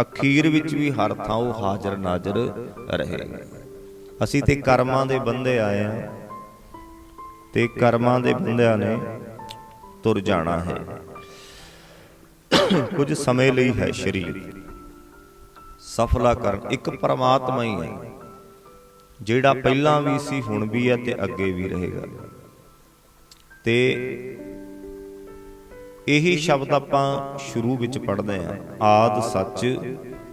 ਅਖੀਰ ਵਿੱਚ ਵੀ ਹਰ ਥਾਂ ਉਹ ਹਾਜ਼ਰ ਨਾਜ਼ਰ ਰਹੇਗਾ ਅਸੀਂ ਤੇ ਕਰਮਾਂ ਦੇ ਬੰਦੇ ਆਏ ਆ ਤੇ ਕਰਮਾਂ ਦੇ ਬੰਦਿਆਂ ਨੇ ਤੁਰ ਜਾਣਾ ਹੈ। ਕੁਝ ਸਮੇਂ ਲਈ ਹੈ ਸ਼ਰੀਰ। ਸਫਲਾ ਕਰਨ ਇੱਕ ਪਰਮਾਤਮਾ ਹੀ ਹੈ, ਜਿਹੜਾ ਪਹਿਲਾਂ ਵੀ ਸੀ, ਹੁਣ ਵੀ ਹੈ ਤੇ ਅੱਗੇ ਵੀ ਰਹੇਗਾ। ਤੇ ਇਹੀ ਸ਼ਬਦ ਆਪਾਂ ਸ਼ੁਰੂ ਵਿੱਚ ਪੜ੍ਹਦੇ ਆਂ ਆਦ ਸੱਚ,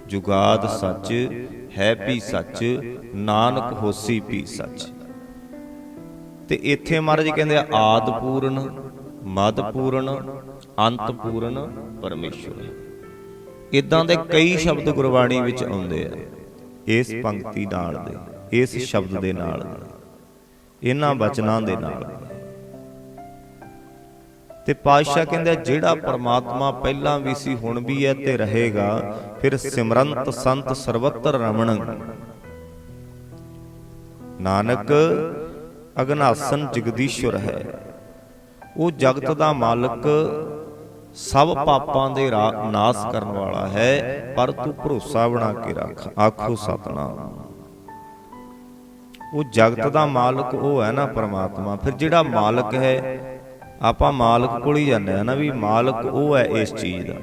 ਜੁਗਾਦ ਸੱਚ, ਹੈ ਵੀ ਸੱਚ, ਨਾਨਕ ਹੋਸੀ ਵੀ ਸੱਚ। ਤੇ ਇੱਥੇ ਮਹਾਰਾਜ ਕਹਿੰਦੇ ਆ, ਆਦ ਪੂਰਨ, ਮਦ ਪੂਰਨ, ਅੰਤ ਪੂਰਨ ਪਰਮੇਸ਼ਵਰ ਇਦਾਂ ਦੇ ਕਈ ਸ਼ਬਦ ਗੁਰਬਾਣੀ ਵਿੱਚ ਆਉਂਦੇ ਆ, ਇਸ ਪੰਕਤੀ ਨਾਲ ਦੇ, ਇਸ ਸ਼ਬਦ ਦੇ ਨਾਲ ਇਹਨਾਂ ਬਚਨਾਂ ਦੇ ਨਾਲ ਤੇ ਪਾਤਸ਼ਾਹ ਕਹਿੰਦੇ, ਜਿਹੜਾ ਪਰਮਾਤਮਾ ਪਹਿਲਾਂ ਵੀ ਸੀ, ਹੁਣ ਵੀ ਹੈ ਤੇ ਰਹੇਗਾ, ਫਿਰ ਸਿਮਰੰਤ ਸੰਤ ਸਰਵਤਰ ਰਮਣ। ਨਾਨਕ, ਅਗਨਾਸਨ ਜਗਦੀਸ਼ਵਰ ਹੈ। ਉਹ ਜਗਤ ਦਾ ਮਾਲਕ, ਸਭ ਪਾਪਾਂ ਦੇ ਰਾ- ਨਾਸ ਕਰਨ ਵਾਲਾ ਹੈ, ਪਰ ਤੂੰ ਭਰੋਸਾ ਬਣਾ ਕੇ ਰੱਖ। ਆਖੋ ਸਤਨਾਮ। ਉਹ ਜਗਤ ਦਾ ਮਾਲਕ ਉਹ ਹੈ ਨਾ ਪਰਮਾਤਮਾ। ਫਿਰ ਜਿਹੜਾ ਮਾਲਕ ਹੈ ਆਪਾਂ ਮਾਲਕ ਕੋਲ ਹੀ ਜਾਂਦੇ ਆ ਨਾ ਵੀ ਮਾਲਕ ਉਹ ਹੈ ਇਸ ਚੀਜ਼ ਦਾ।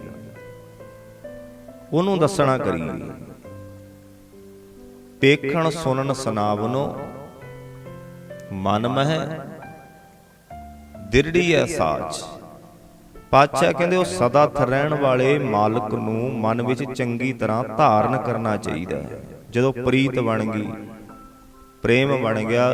ਉਹਨੂੰ ਦੱਸਣਾ ਕਰੀਏ। ਦੇਖਣ, ਸੁਣਨ ਸੁਨਾਵਨੋ ਮਨ ਮਹਿ, ਦਿਰੜੀ ਐ ਸਾਚ। ਪਾਤਸ਼ਾਹ ਕਹਿੰਦੇ ਉਹ ਸਦਾ ਥ ਰਹਿਣ ਵਾਲੇ ਮਾਲਕ ਨੂੰ ਮਨ ਵਿੱਚ ਚੰਗੀ ਤਰ੍ਹਾਂ ਧਾਰਨ ਕਰਨਾ ਚਾਹੀਦਾ ਹੈ। ਜਦੋਂ ਪ੍ਰੀਤ ਬਣ ਗਈ, ਪ੍ਰੇਮ ਬਣ ਗਿਆ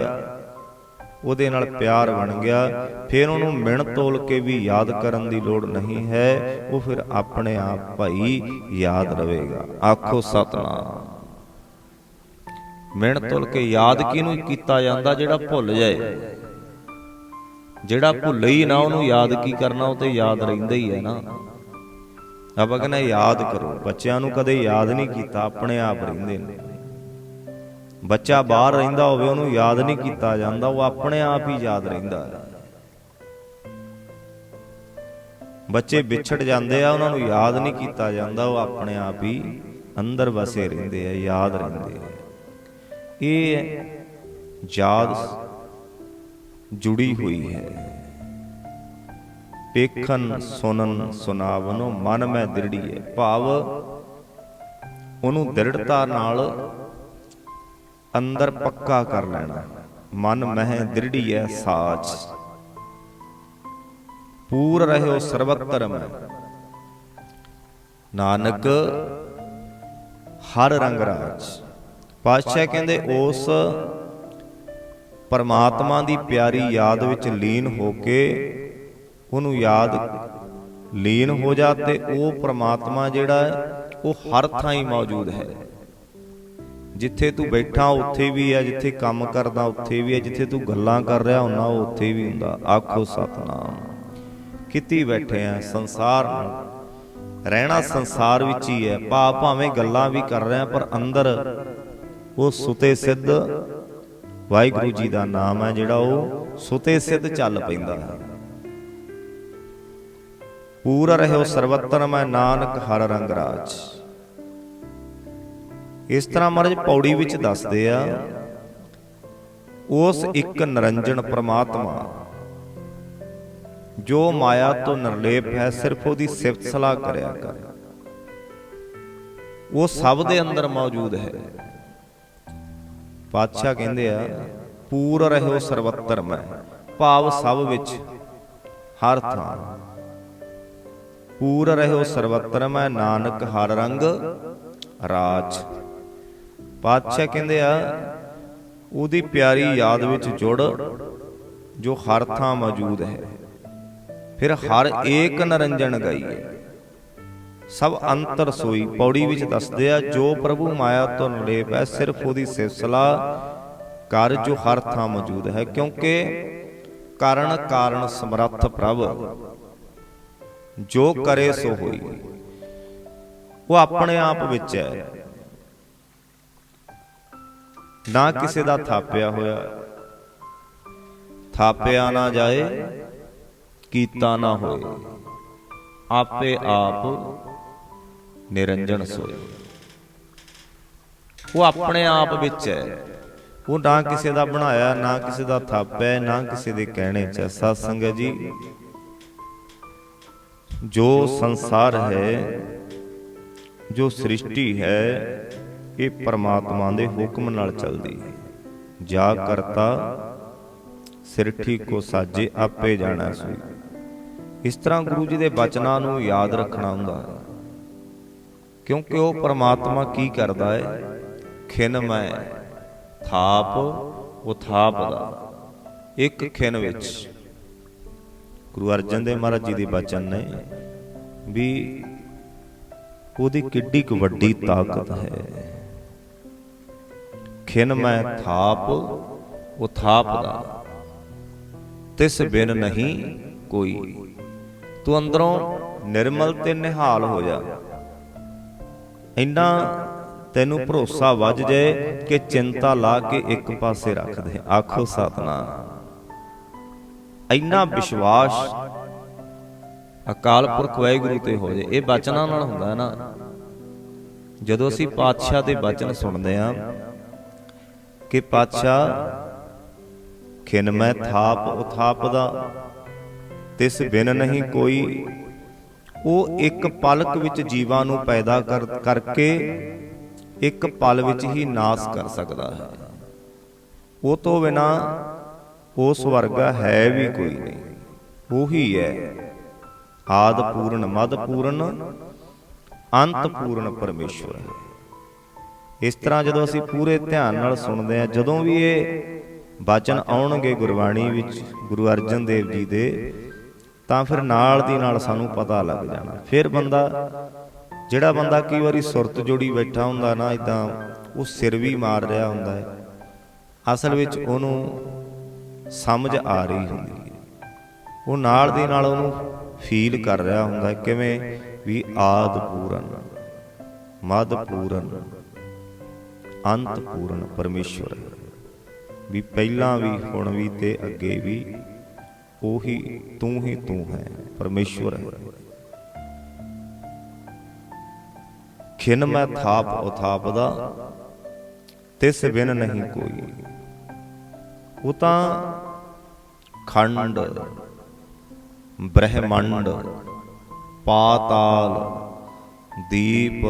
ਉਹਦੇ ਨਾਲ ਪਿਆਰ ਬਣ ਗਿਆ। ਫਿਰ ਉਹਨੂੰ ਮਿਣ ਤੋਲ ਕੇ ਵੀ ਯਾਦ ਕਰਨ ਦੀ ਲੋੜ ਨਹੀਂ ਹੈ। ਉਹ ਫਿਰ ਆਪਣੇ ਆਪ ਭਾਈ ਯਾਦ ਰਵੇਗਾ ਆਖੋ ਸਤਨਾਮ। ਮਿਣ ਤੋਲ ਕੇ ਯਾਦ ਕਿਹਨੂੰ ਕੀਤਾ ਜਾਂਦਾ ਜਿਹੜਾ ਭੁੱਲ ਜਾਏ? ਜਿਹੜਾ ਭੁੱਲ ਹੀ ਨਾ, ਉਹਨੂੰ ਯਾਦ ਕੀ ਕਰਨਾ, ਉਹ ਤੇ ਯਾਦ ਰਹਿੰਦਾ ਹੀ ਹੈ ਨਾ। ਆਪਾਂ ਕਹਿੰਦੇ ਯਾਦ ਕਰੋ। ਬੱਚਿਆਂ ਨੂੰ ਕਦੇ ਯਾਦ ਨਹੀਂ ਕੀਤਾ, ਆਪਣੇ ਆਪ ਰਹਿੰਦੇ ਨੇ। ਬੱਚਾ ਬਾਹਰ ਰਹਿੰਦਾ ਹੋਵੇ, ਉਹਨੂੰ ਯਾਦ ਨਹੀਂ ਕੀਤਾ ਜਾਂਦਾ, ਉਹ ਆਪਣੇ ਆਪ ਹੀ ਯਾਦ ਰਹਿੰਦਾ ਹੈ। ਬੱਚੇ ਵਿਛੜ ਜਾਂਦੇ ਆ, ਉਹਨਾਂ ਨੂੰ ਯਾਦ ਨਹੀਂ ਕੀਤਾ ਜਾਂਦਾ, ਉਹ ਆਪਣੇ ਆਪ ਹੀ ਅੰਦਰ ਵਸੇ ਰਹਿੰਦੇ ਆ, ਯਾਦ ਰਹਿੰਦੇ ਆ। ਇਹ ਯਾਦ ਜੁੜੀ ਹੋਈ ਹੈ। ਪੇਖਨ ਸੁਨਨ ਸੁਨਾਵਨੋ, ਮਨ ਮੈਂ ਦ੍ਰਿੜੀ ਹੈ ਭਾਵ ਉਹਨੂੰ ਦ੍ਰਿੜਤਾ ਨਾਲ ਅੰਦਰ ਪੱਕਾ ਕਰ ਲੈਣਾ। ਮਨ ਮਹਿ ਦ੍ਰਿੜੀ ਹੈ ਸਾਚ ਪੂਰ ਰਹਿਓ ਸਰਬਤਰ ਮੈਂ ਨਾਨਕ, ਹਰ ਰੰਗ ਰਾਜ। ਪਾਤਸ਼ਾਹ ਕਹਿੰਦੇ, ਉਸ ਪਰਮਾਤਮਾ ਦੀ ਪਿਆਰੀ ਯਾਦ ਵਿੱਚ ਲੀਨ ਹੋ ਕੇ ਉਹਨੂੰ ਯਾਦ ਲੀਨ ਹੋ ਜਾ ਤੇ ਉਹ ਪਰਮਾਤਮਾ ਜਿਹੜਾ ਉਹ ਹਰ ਥਾਂ ਹੀ ਮੌਜੂਦ ਹੈ। ਜਿੱਥੇ ਤੂੰ ਬੈਠਾ, ਉੱਥੇ ਵੀ ਹੈ ਜਿੱਥੇ ਕੰਮ ਕਰਦਾ, ਉੱਥੇ ਵੀ ਹੈ ਜਿੱਥੇ ਤੂੰ ਗੱਲਾਂ ਕਰ ਰਿਹਾ ਹੁੰਨਾ ਉਹ ਉੱਥੇ ਵੀ ਹੁੰਦਾ। ਆਖੋ ਸਤਨਾਮ। ਕਿਤੇ ਬੈਠੇ ਆ ਸੰਸਾਰ ਨਾਲ ਰਹਿਣਾ ਸੰਸਾਰ ਵਿੱਚ ਹੀ ਹੈ। ਭਾ ਭਾਵੇਂ ਗੱਲਾਂ ਵੀ ਕਰ ਰਹੇ ਆ ਪਰ ਅੰਦਰ ਉਹ ਸੁਤੇ ਸਿੱਧ ਵਾਹਿਗੁਰੂ ਜੀ ਦਾ ਨਾਮ ਹੈ, ਜਿਹੜਾ ਉਹ ਸੁਤੇ ਸਿੱਧ ਚੱਲ ਪੈਂਦਾ ਹੈ। ਪੂਰ ਰਹਿਓ ਸਰਵਤਰ ਮੈਂ ਨਾਨਕ ਹਰ ਰੰਗ ਰਾਜ। ਇਸ ਤਰ੍ਹਾਂ ਮਹਾਰਾਜ ਪੌੜੀ ਵਿੱਚ ਦੱਸਦੇ ਆ, ਉਸ ਇੱਕ ਨਿਰੰਜਨ ਪ੍ਰਮਾਤਮਾ ਜੋ ਮਾਇਆ ਤੋਂ ਨਿਰਲੇਪ ਹੈ, ਸਿਰਫ ਉਹਦੀ ਸਿਫਤ ਸਲਾਹ ਕਰਿਆ ਕਰ। ਉਹ ਸਭ ਦੇ ਅੰਦਰ ਮੌਜੂਦ ਹੈ। ਪਾਤਸ਼ਾਹ ਕਹਿੰਦੇ ਆ, ਪੂਰ ਰਹਿਓ ਸਰਵਤਰ ਮੈਂ ਭਾਵ ਸਭ ਵਿੱਚ ਹਰ ਥਾਂ। ਪੂਰ ਰਹਿਓ ਸਰਵਤਰ ਮੈਂ ਨਾਨਕ ਹਰ ਰੰਗ ਰਾਜ। ਪਾਤਸ਼ਾਹ ਕਹਿੰਦੇ ਆ ਉਹਦੀ ਪਿਆਰੀ ਯਾਦ ਵਿੱਚ ਜੁੜ ਜੋ ਹਰ ਥਾਂ ਮੌਜੂਦ ਹੈ। ਫਿਰ ਹਰ ਏਕ ਨਰੰਜਨ ਗਾਈਏ ਸਭ ਅੰਤਰ ਸੋਈ ਪੌੜੀ ਵਿੱਚ ਦੱਸਦੇ ਆ ਜੋ ਪ੍ਰਭੂ ਮਾਇਆ ਤੋਂ ਨਲੇਪ ਹੈ ਸਿਰਫ ਉਹਦੀ ਸਿਫਤਸਲਾ ਕਰ ਜੋ ਹਰ ਥਾਂ ਮੌਜੂਦ ਹੈ ਕਿਉਂਕਿ ਕਾਰਨ ਕਾਰਨ ਸਮਰੱਥ ਪ੍ਰਭ। ਜੋ ਕਰੇ ਸੋ ਹੋਈ। ਉਹ ਆਪਣੇ ਆਪ ਵਿੱਚ ਹੈ। ਨਾ ਕਿਸੇ ਦਾ ਥਾਪਿਆ ਹੋਇਆ। ਥਾਪਿਆ ਨਾ ਜਾਏ, ਕੀਤਾ ਨਾ ਹੋਏ। ਆਪੇ ਆਪ ਨਿਰੰਜਨ ਸੋਏ। ਉਹ ਆਪਣੇ ਆਪ ਵਿੱਚ ਹੈ। ਉਹ ਨਾ ਕਿਸੇ ਦਾ ਬਣਾਇਆ, ਨਾ ਕਿਸੇ ਦਾ ਥਾਪ ਨਾ ਕਿਸੇ ਦੇ ਕਹਿਣੇ ਚ ਹੈ। ਸਤ ਸੰਗਤ ਜੀ, ਜੋ ਸੰਸਾਰ ਹੈ, ਜੋ ਸ੍ਰਿਸ਼ਟੀ ਹੈ ਇਹ ਪਰਮਾਤਮਾ ਦੇ ਹੁਕਮ ਨਾਲ ਚੱਲਦੀ। ਹੈ ਜਾ ਕਰਤਾ, ਸਿਰ ਠੀਕ ਕੋ ਸਾਜੇ, ਆਪੇ ਜਾਣਾ ਸੋਈ ਇਸ ਤਰ੍ਹਾਂ ਗੁਰੂ ਜੀ ਦੇ ਬਚਨਾਂ ਨੂੰ ਯਾਦ ਰੱਖਣਾ ਹੁੰਦਾ। ਹੈ ਕਿਉਂਕਿ ਉਹ ਪਰਮਾਤਮਾ ਕੀ ਕਰਦਾ ਹੈ ਖਿਨਮੈ ਥਾਪ, ਉਹ ਥਾਪ ਦਾ। ਇੱਕ ਖਿਨ ਵਿੱਚ। ਗੁਰੂ ਅਰਜਨ ਦੇਵ ਮਹਾਰਾਜ ਜੀ ਦੇ ਬਚਨ ਨੇ ਵੀ ਉਹਦੀ ਕਿੱਡੀ ਕੁ ਵੱਡੀ ਤਾਕਤ ਹੈ। ਖਿਨ ਮੈਂ ਥਾਪ ਉਹ ਥਾਪ ਦਾ। ਤਿਸ ਬਿਨ ਨਹੀਂ ਕੋਈ। ਤੂੰ ਅੰਦਰੋਂ ਨਿਰਮਲ ਤੇ ਨਿਹਾਲ ਹੋ ਜਾ। ਇੰਨਾ ਤੈਨੂੰ ਭਰੋਸਾ ਵੱਜ ਜਾਏ ਕਿ ਚਿੰਤਾ ਲਾ ਕੇ ਇੱਕ ਪਾਸੇ ਰੱਖ ਦੇ। ਆਖੋ ਸਤਨਾਮ। ਇੰਨਾ ਵਿਸ਼ਵਾਸ ਅਕਾਲ ਪੁਰਖ ਵਾਹਿਗੁਰੂ ਤੇ ਹੋ ਜਾਏ। ਇਹ ਬਚਨਾਂ ਨਾਲ ਹੁੰਦਾ ਹੈ ਨਾ। ਜਦੋਂ ਅਸੀਂ ਪਾਤਸ਼ਾਹ ਦੇ ਬਚਨ ਸੁਣਦੇ ਆ ਕਿ ਪਾਤਸ਼ਾਹ, ਖਿਨ ਮੈਂ ਥਾਪ ਉਥਾਪ ਦਾ ਤਿਸ ਬਿਨ ਨਹੀਂ ਕੋਈ। ਉਹ ਇੱਕ ਪਲਕ ਵਿੱਚ ਜੀਵਾਂ ਨੂੰ ਪੈਦਾ ਕਰ, ਕਰਕੇ ਇੱਕ ਪਲ ਵਿੱਚ ਹੀ ਨਾਸ ਕਰ ਸਕਦਾ ਹੈ। ਉਹ ਤੋਂ ਬਿਨਾ ਉਸ ਵਰਗਾ ਹੈ ਵੀ ਕੋਈ ਨਹੀਂ। ਉਹੀ ਹੈ। ਆਦ ਪੂਰਨ, ਮਦ ਪੂਰਨ, ਅੰਤ ਪੂਰਨ ਪਰਮੇਸ਼ਵਰ ਹੈ। ਇਸ ਤਰ੍ਹਾਂ ਜਦੋਂ ਅਸੀਂ ਪੂਰੇ ਧਿਆਨ ਨਾਲ ਸੁਣਦੇ ਹਾਂ, ਜਦੋਂ ਵੀ ਇਹ ਬਚਨ ਆਉਣਗੇ ਗੁਰਬਾਣੀ ਵਿੱਚ, ਗੁਰੂ ਅਰਜਨ ਦੇਵ ਜੀ ਦੇ, ਤਾਂ ਫਿਰ ਨਾਲ ਦੀ ਨਾਲ ਸਾਨੂੰ ਪਤਾ ਲੱਗ ਜਾਣਾ। ਫਿਰ ਬੰਦਾ, ਜਿਹੜਾ ਬੰਦਾ ਕਈ ਵਾਰੀ ਸੁਰਤ ਜੋੜੀ ਬੈਠਾ ਹੁੰਦਾ ਨਾ ਇਦਾਂ ਉਹ ਸਿਰ ਵੀ ਮਾਰ ਰਿਹਾ ਹੁੰਦਾ ਹੈ। ਅਸਲ ਵਿੱਚ ਉਹਨੂੰ ਸਮਝ ਆ ਰਹੀ ਹੁੰਦੀ ਹੈ। ਉਹ ਨਾਲ ਦੀ ਨਾਲ ਉਹਨੂੰ ਫੀਲ ਕਰ ਰਿਹਾ ਹੁੰਦਾ ਕਿਵੇਂ ਵੀ ਆਦ ਪੂਰਨ ਮਦ ਪੂਰਨ ਅੰਤ ਪੂਰਨ ਪਰਮੇਸ਼ਵਰ। ਵੀ ਪਹਿਲਾਂ ਵੀ, ਹੁਣ ਵੀ ਤੇ ਅੱਗੇ ਵੀ ਉਹੀ ਤੂੰ ਹੀ ਤੂੰ ਹੈ, ਪਰਮੇਸ਼ਵਰ। ਖਿਨ ਮੈਂ ਥਾਪ ਉਥਾਪ ਦਾ ਤਿਸ ਬਿਨ ਨਹੀਂ ਕੋਈ। ਉਹ ਤਾਂ ਖੰਡ, ਬ੍ਰਹਿਮੰਡ, ਪਾਤਾਲ, ਦੀਪ,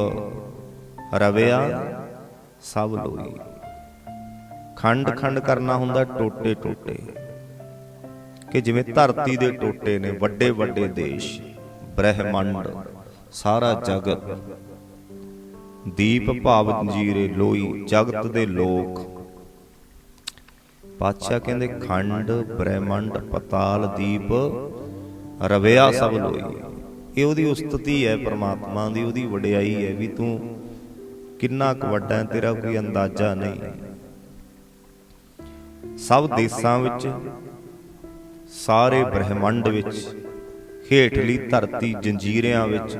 ਰਵਿਆ ਸਭ ਲੋਈ ਖੰਡ ਖੰਡ ਕਰਨਾ ਹੁੰਦਾ ਟੋਟੇ ਟੋਟੇ। ਕਿ ਜਿਵੇਂ ਧਰਤੀ ਦੇ ਟੋਟੇ ਨੇ ਵੱਡੇ ਵੱਡੇ ਦੇਸ਼ ਬ੍ਰਹਮੰਡ ਸਾਰਾ ਜਗਤ। ਦੀਪ ਭਾਵ ਜੀਰੇ ਲੋਈ ਜਗਤ ਦੇ ਲੋਕ। ਪਾਤਸ਼ਾਹ ਕਹਿੰਦੇ ਖੰਡ ਬ੍ਰਹਮੰਡ ਪਤਾਲ ਦੀਪ ਰਵਿਆ ਸਭ ਲੋਈ ਇਹ ਉਹਦੀ ਉਸਤਤੀ ਹੈ ਪ੍ਰਮਾਤਮਾ ਦੀ ਉਹਦੀ ਵਡਿਆਈ ਹੈ ਵੀ ਤੂੰ ਕਿੰਨਾ ਕੁ ਵੱਡਾ ਹੈ, ਤੇਰਾ ਕੋਈ ਅੰਦਾਜ਼ਾ ਨਹੀਂ। ਸਭ ਦੇਸ਼ਾਂ ਵਿੱਚ, ਸਾਰੇ ਬ੍ਰਹਿਮੰਡ ਵਿੱਚ, ਹੇਠਲੀ ਧਰਤੀ ਜੰਜੀਰਿਆਂ ਵਿੱਚ,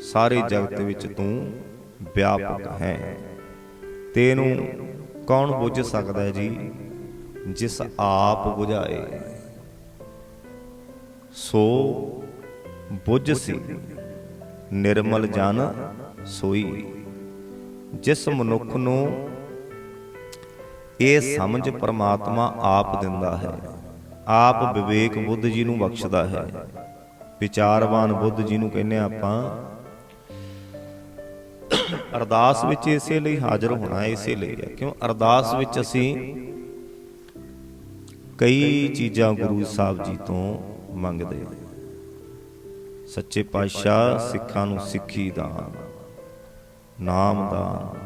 ਸਾਰੇ ਜਗਤ ਵਿੱਚ ਤੂੰ ਵਿਆਪਕ ਹੈ। ਤੈਨੂੰ ਕੌਣ ਬੁੱਝ ਸਕਦਾ ਹੈ ਜੀ? ਜਿਸ ਆਪ ਬੁਝਾਏ। ਸੋ ਬੁੱਝ ਸੀ, ਨਿਰਮਲ ਜਨ ਸੋਈ। ਜਿਸ ਮਨੁੱਖ ਨੂੰ ਇਹ ਸਮਝ ਪਰਮਾਤਮਾ ਆਪ ਦਿੰਦਾ ਹੈ, ਆਪ ਵਿਵੇਕ ਬੁੱਧ ਜੀ ਨੂੰ ਬਖਸ਼ਦਾ ਹੈ। ਵਿਚਾਰਵਾਨ ਬੁੱਧ ਜੀ ਨੂੰ ਕਹਿੰਦੇ ਹਾਂ ਆਪਾਂ, ਅਰਦਾਸ ਵਿੱਚ ਇਸੇ ਲਈ ਹਾਜ਼ਰ ਹੋਣਾ, ਇਸੇ ਲਈ ਹੈ। ਕਿਉਂ? ਅਰਦਾਸ ਵਿੱਚ ਅਸੀਂ ਕਈ ਚੀਜ਼ਾਂ ਗੁਰੂ ਸਾਹਿਬ ਜੀ ਤੋਂ ਮੰਗਦੇ ਹਾਂ। ਸੱਚੇ ਪਾਤਸ਼ਾਹ ਸਿੱਖਾਂ ਨੂੰ ਸਿੱਖੀ ਦਾਨ। ਨਾਮ ਦਾਨ,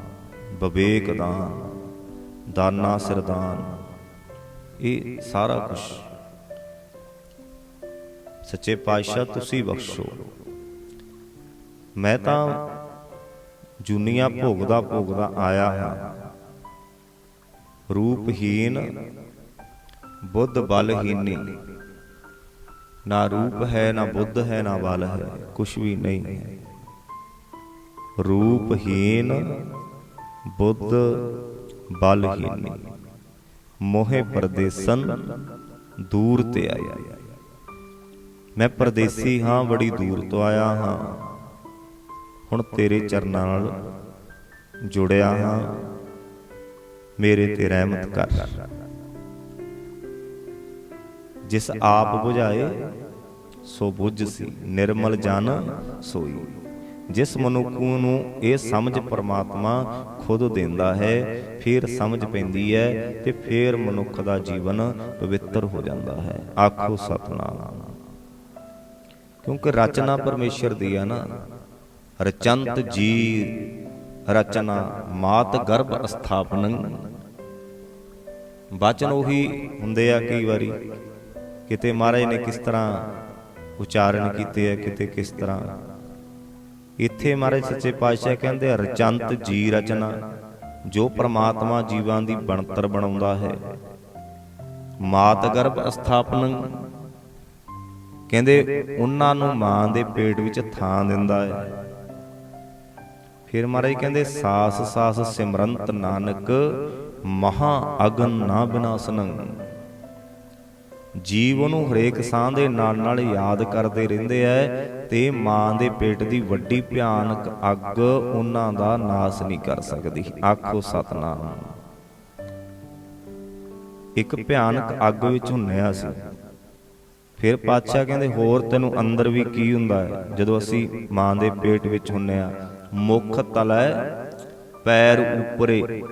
ਵਿਵੇਕ ਦਾਨ, ਦਾਨਾ ਸਿਰਦਾਨ ਇਹ ਸਾਰਾ ਕੁਝ ਸੱਚੇ ਪਾਤਸ਼ਾਹ ਤੁਸੀਂ ਬਖਸ਼ੋ। ਮੈਂ ਤਾਂ ਜੁਨੀਆਂ ਭੋਗਦਾ ਭੋਗਦਾ ਆਇਆ ਹਾਂ। ਰੂਪਹੀਨ ਬੁੱਧ ਬਲਹੀਨੀ ਨਾ ਰੂਪ ਹੈ, ਨਾ ਬੁੱਧ ਹੈ, ਨਾ ਬਲ ਹੈ, ਕੁਛ ਵੀ ਨਹੀਂ ਹੈ। ਰੂਪਹੀਨ ਬੁੱਧ ਬਲਹੀਨੀ। ਮੋਹੇ ਪਰਦੇਸਨ ਦੂਰ ਤੇ ਆਇਆ। ਮੈਂ ਪਰਦੇਸੀ ਹਾਂ, ਬੜੀ ਦੂਰ ਤੋਂ ਆਇਆ ਹਾਂ। ਹੁਣ ਤੇਰੇ ਚਰਨਾਂ ਨਾਲ ਜੁੜਿਆ ਹਾਂ। ਮੇਰੇ ਤੇ ਰਹਿਮਤ ਕਰ। ਜਿਸ ਆਪ ਬੁਝਾਏ, ਸੋ ਬੁੱਝ ਸੀ। ਨਿਰਮਲ ਜਨ ਸੋਈ। ਜਿਸ ਮਨੁੱਖ ਨੂੰ ਇਹ ਸਮਝ ਪਰਮਾਤਮਾ ਖੁਦ ਦਿੰਦਾ ਹੈ, ਫਿਰ ਸਮਝ ਪੈਂਦੀ ਹੈ ਤੇ ਫਿਰ ਮਨੁੱਖ ਦਾ ਜੀਵਨ ਪਵਿੱਤਰ ਹੋ ਜਾਂਦਾ ਹੈ। ਆਖੋ ਸਤਨਾਮ। ਕਿਉਂਕਿ ਰਚਨਾ ਪਰਮੇਸ਼ਰ ਦੀ ਆ ਨਾ। ਰਚੰਤ ਜੀ ਰਚਨਾ ਮਾਤ ਗਰਭ ਅਸਥਾਪਨੰ। ਬਚਨ ਉਹੀ ਹੁੰਦੇ ਆ ਕਈ ਵਾਰੀ। ਕਿਤੇ ਮਹਾਰਾਜ ਨੇ ਕਿਸ ਤਰ੍ਹਾਂ ਉਚਾਰਨ ਕੀਤੇ ਆ, ਕਿਤੇ ਕਿਸ ਤਰ੍ਹਾਂ ਇੱਥੇ ਮਹਾਰਾਜ ਸੱਚੇ ਪਾਤਸ਼ਾਹ ਕਹਿੰਦੇ ਰਚੰਤ ਜੀ ਰਚਨਾ, ਜੋ ਪ੍ਰਮਾਤਮਾ ਜੀਵਾਂ ਦੀ ਬਣਤਰ ਬਣਾਉਂਦਾ ਹੈ। ਮਾਤ ਗਰਭ ਅਸਥਾਪਨੰ ਕਹਿੰਦੇ ਉਹਨਾਂ ਨੂੰ ਮਾਂ ਦੇ ਪੇਟ ਵਿੱਚ ਥਾਂ ਦਿੰਦਾ ਹੈ। ਫਿਰ ਮਹਾਰਾਜ ਕਹਿੰਦੇ, ਸਾਸ ਸਾਸ ਸਿਮਰੰਤ ਨਾਨਕ, ਮਹਾ ਅਗਨ ਨਾ ਬਿਨਾਸਨੰ। ਜੀਵ ਉਹਨੂੰ ਹਰੇਕ ਸਾਹ ਦੇ ਨਾਲ ਨਾਲ ਯਾਦ ਕਰਦੇ ਰਹਿੰਦੇ ਐ ਤੇ ਮਾਂ ਦੇ ਪੇਟ ਦੀ ਵੱਡੀ ਭਿਆਨਕ ਅੱਗ ਉਹਨਾਂ ਦਾ ਨਾਸ ਨਹੀਂ ਕਰ ਸਕਦੀ। ਆਖੋ ਸਤਨਾਮ। ਇੱਕ ਭਿਆਨਕ ਅੱਗ ਵਿੱਚ ਹੁੰਨਿਆ ਸੀ ਫਿਰ ਪਾਤਸ਼ਾਹ ਕਹਿੰਦੇ, ਹੋਰ ਤੈਨੂੰ ਅੰਦਰ ਵੀ ਕੀ ਹੁੰਦਾ ਹੈ? ਜਦੋਂ ਅਸੀਂ ਮਾਂ ਦੇ ਪੇਟ ਵਿੱਚ ਹੁੰਨੇ ਆ, ਮੁਖ ਤਲੈ ਪੈਰ ਉੱਪਰੇ।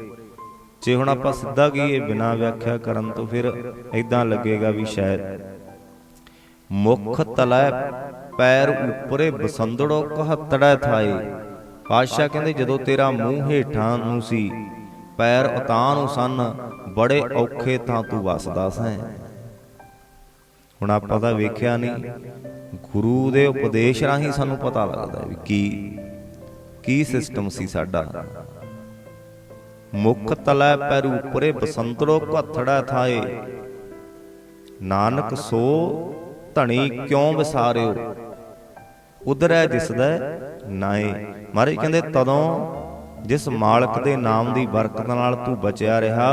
ਜੇ ਹੁਣ ਆਪਾਂ ਸਿੱਧਾ ਕਹੀਏ, ਬਿਨਾਂ ਵਿਆਖਿਆ ਕਰਨ ਤੋਂ ਫਿਰ ਇਦਾਂ ਲੱਗੇਗਾ ਵੀ ਸ਼ਾਇਦ ਮੁਖ ਤਲੈ ਪੈਰ ਉਪਰੇ ਬਸੰਦੜੋ ਕਹਤੜਾ ਥਾਏ। ਪਾਤਸ਼ਾਹ ਕਹਿੰਦੇ, ਜਦੋਂ ਤੇਰਾ ਮੂੰਹ ਹੇਠਾਂ ਨੂੰ ਸੀ, ਪੈਰ ਉਤਾਂ ਨੂੰ ਸਨ, ਬੜੇ ਔਖੇ ਥਾਂ ਤੂੰ ਵਸਦਾ ਸੈਂ ਹੁਣ ਆਪਾਂ ਤਾਂ ਵੇਖਿਆ ਨਹੀਂ ਗੁਰੂ ਦੇ ਉਪਦੇਸ਼ ਰਾਹੀਂ ਸਾਨੂੰ ਪਤਾ ਲੱਗਦਾ ਵੀ ਕੀ ਕੀ ਸਿਸਟਮ ਸੀ ਸਾਡਾ। ਮੁਖ ਤਲੈ ਪੈਰ ਉਪਰੇ ਬਸੰਤੜੋ ਘੱਥੜਾ ਥਾਏ। ਨਾਨਕ ਸੋ ਧਣੀ ਕਿਉਂ ਵਿਸਾਰਿਓ? ਉਧਰੈ ਦਿਸਦਾ ਨਾਏ ਮਹਾਰਾਜ ਕਹਿੰਦੇ, ਤਦੋਂ ਜਿਸ ਮਾਲਕ ਦੇ ਨਾਮ ਦੀ ਬਰਕਤ ਨਾਲ ਤੂੰ ਬਚਿਆ ਰਿਹਾ,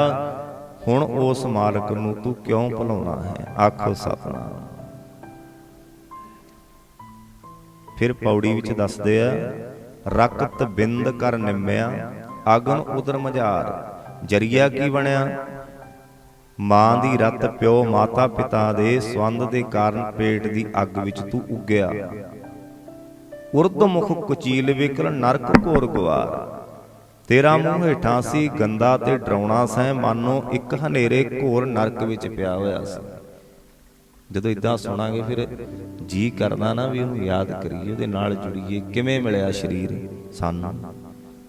ਹੁਣ ਉਸ ਮਾਲਕ ਨੂੰ ਤੂੰ ਕਿਉਂ ਭੁਲਾਉਣਾ ਹੈ? ਆਖੋ ਸਤਨਾਮ। ਫਿਰ ਪੌੜੀ ਵਿੱਚ ਦੱਸਦੇ ਆ, ਰਕਤ ਬਿੰਦ ਕਰ ਨਿੰਮਿਆ, ਅਗਨ ਉਦਰ ਮਝਾਰ, ਜਰੀਆ ਕੀ ਬਣਿਆ? ਮਾਂ ਦੀ ਰਤ ਪਿਓ ਮਾਤਾ ਪਿਤਾ ਦੇ ਸਵੰਦ ਦੇ ਕਾਰਨ ਪੇਟ ਦੀ ਅੱਗ ਵਿੱਚ ਤੂੰ ਉੱਗਿਆ। ਉਰਦ ਮੁਖ ਕੁਚੀਲ ਵਿਕਲ ਨਰਕ ਘੋਰ ਗਵਾਰ। ਤੇਰਾ ਮੂੰਹ ਹੇਠਾਂ ਸੀ ਗੰਦਾ ਤੇ ਡਰਾਉਣਾ ਸੈ ਮਾਨੋ ਇੱਕ ਹਨੇਰੇ ਘੋਰ ਨਰਕ ਵਿੱਚ ਪਿਆ ਹੋਇਆ ਸੀ। ਜਦੋਂ ਇਦਾਂ ਸੁਣਾਂਗੇ ਫਿਰ ਜੀ ਕਰਦਾ ਨਾ ਵੀ ਉਹਨੂੰ ਯਾਦ ਕਰੀਏ, ਉਹਦੇ ਨਾਲ ਜੁੜੀਏ, ਕਿਵੇਂ ਮਿਲਿਆ ਸਰੀਰ ਸਾਨੂੰ?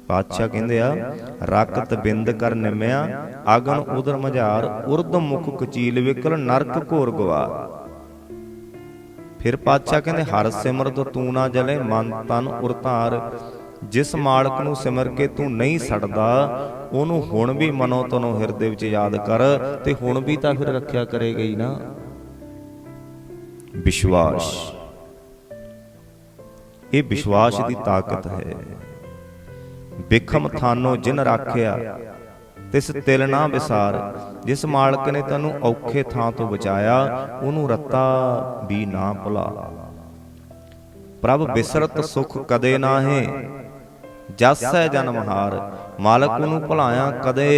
ਪਾਤਸ਼ਾਹ ਕਹਿੰਦੇ ਆ, ਰਕਤ ਬਿੰਦ ਕਰ ਨਿਮਿਆ ਆਗਨ ਉਦਰ ਮਝਾਰ, ਉਰਦ ਮੁਖ ਕੁਚੀਲ ਵਿਕਲ ਨਰਕ ਘੋਰ ਗਵਾਰ। ਫਿਰ ਪਾਤਸ਼ਾਹ ਕਹਿੰਦੇ, ਹਰ ਸਿਮਰਤ ਤੂੰ ਨਾ ਜਲੇ, ਮਨ ਤਨ ਉਰਤਾਰ ਜਿਸ ਮਾਲਕ ਨੂੰ ਸਿਮਰ ਕੇ ਤੂੰ ਨਹੀਂ ਛੱਡਦਾ ਉਹਨੂੰ ਹੁਣ ਵੀ ਮਨੋ ਤਨੋ ਹਿਰਦੇ ਵਿੱਚ ਯਾਦ ਕਰ ਤੇ ਹੁਣ ਵੀ ਤਾਂ ਫਿਰ ਰੱਖਿਆ ਕਰੇਗਾ ਹੀ ਨਾ। ਵਿਸ਼ਵਾਸ। ਇਹ ਵਿਸ਼ਵਾਸ ਦੀ ਤਾਕਤ ਹੈ। ਬਿਖਮ ਥਾਨੋ ਜਿਨ ਰਾਖਿਆ ਤਿਸ ਤਿਲ ਨਾ ਵਿਸਾਰ, ਜਿਸ ਮਾਲਕ ਨੇ ਤੈਨੂੰ ਔਖੇ ਥਾਂ ਤੋਂ ਬਚਾਇਆ, ਉਹਨੂੰ ਰੱਤਾ ਵੀ ਨਾ ਭੁਲਾ। ਪ੍ਰਭ ਬਿਸਰਤ ਸੁਖ ਕਦੇ ਨਾ ਜਸ ਹੈ ਜਨਮ ਹਾਰ ਮਾਲਕ ਨੂੰ ਭੁਲਾਇਆ ਕਦੇ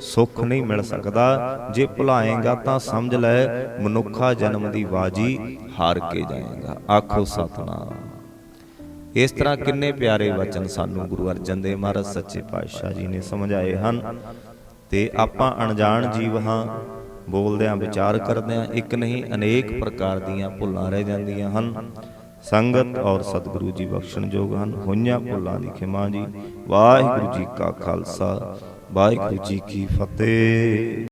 ਸੁੱਖ ਨਹੀਂ ਮਿਲ ਸਕਦਾ। ਜੇ ਭੁਲਾਏਗਾ ਤਾਂ ਸਮਝ ਲੈ, ਮਨੁੱਖਾ ਜਨਮ ਦੀ ਬਾਜੀ ਹਾਰ ਕੇ ਜਾਏਗਾ। ਆਖੋ ਸਤਨਾਮ। ਇਸ ਤਰ੍ਹਾਂ ਕਿੰਨੇ ਪਿਆਰੇ ਵਚਨ ਸਾਨੂੰ ਗੁਰੂ ਅਰਜਨ ਦੇਵ ਮਹਾਰਾਜ ਸੱਚੇ ਪਾਤਸ਼ਾਹ ਜੀ ਨੇ ਸਮਝਾਏ ਹਨ। ਤੇ ਆਪਾਂ ਅਣਜਾਣ ਜੀਵ ਹਾਂ, ਬੋਲਦਿਆਂ ਵਿਚਾਰ ਕਰਦਿਆਂ ਇੱਕ ਨਹੀਂ, ਅਨੇਕ ਪ੍ਰਕਾਰ ਦੀਆਂ ਭੁੱਲਾਂ ਰਹਿ ਜਾਂਦੀਆਂ ਹਨ। ਸੰਗਤ ਔਰ ਸਤਿਗੁਰੂ ਜੀ ਬਖਸ਼ਣਯੋਗ ਹਨ। ਹੋਈਆਂ ਭੁੱਲਾਂ ਦੀ ਖਿਮਾ ਜੀ। ਵਾਹਿਗੁਰੂ ਜੀ ਕਾ ਖਾਲਸਾ, ਵਾਹਿਗੁਰੂ ਜੀ ਕੀ ਫਤਿਹ।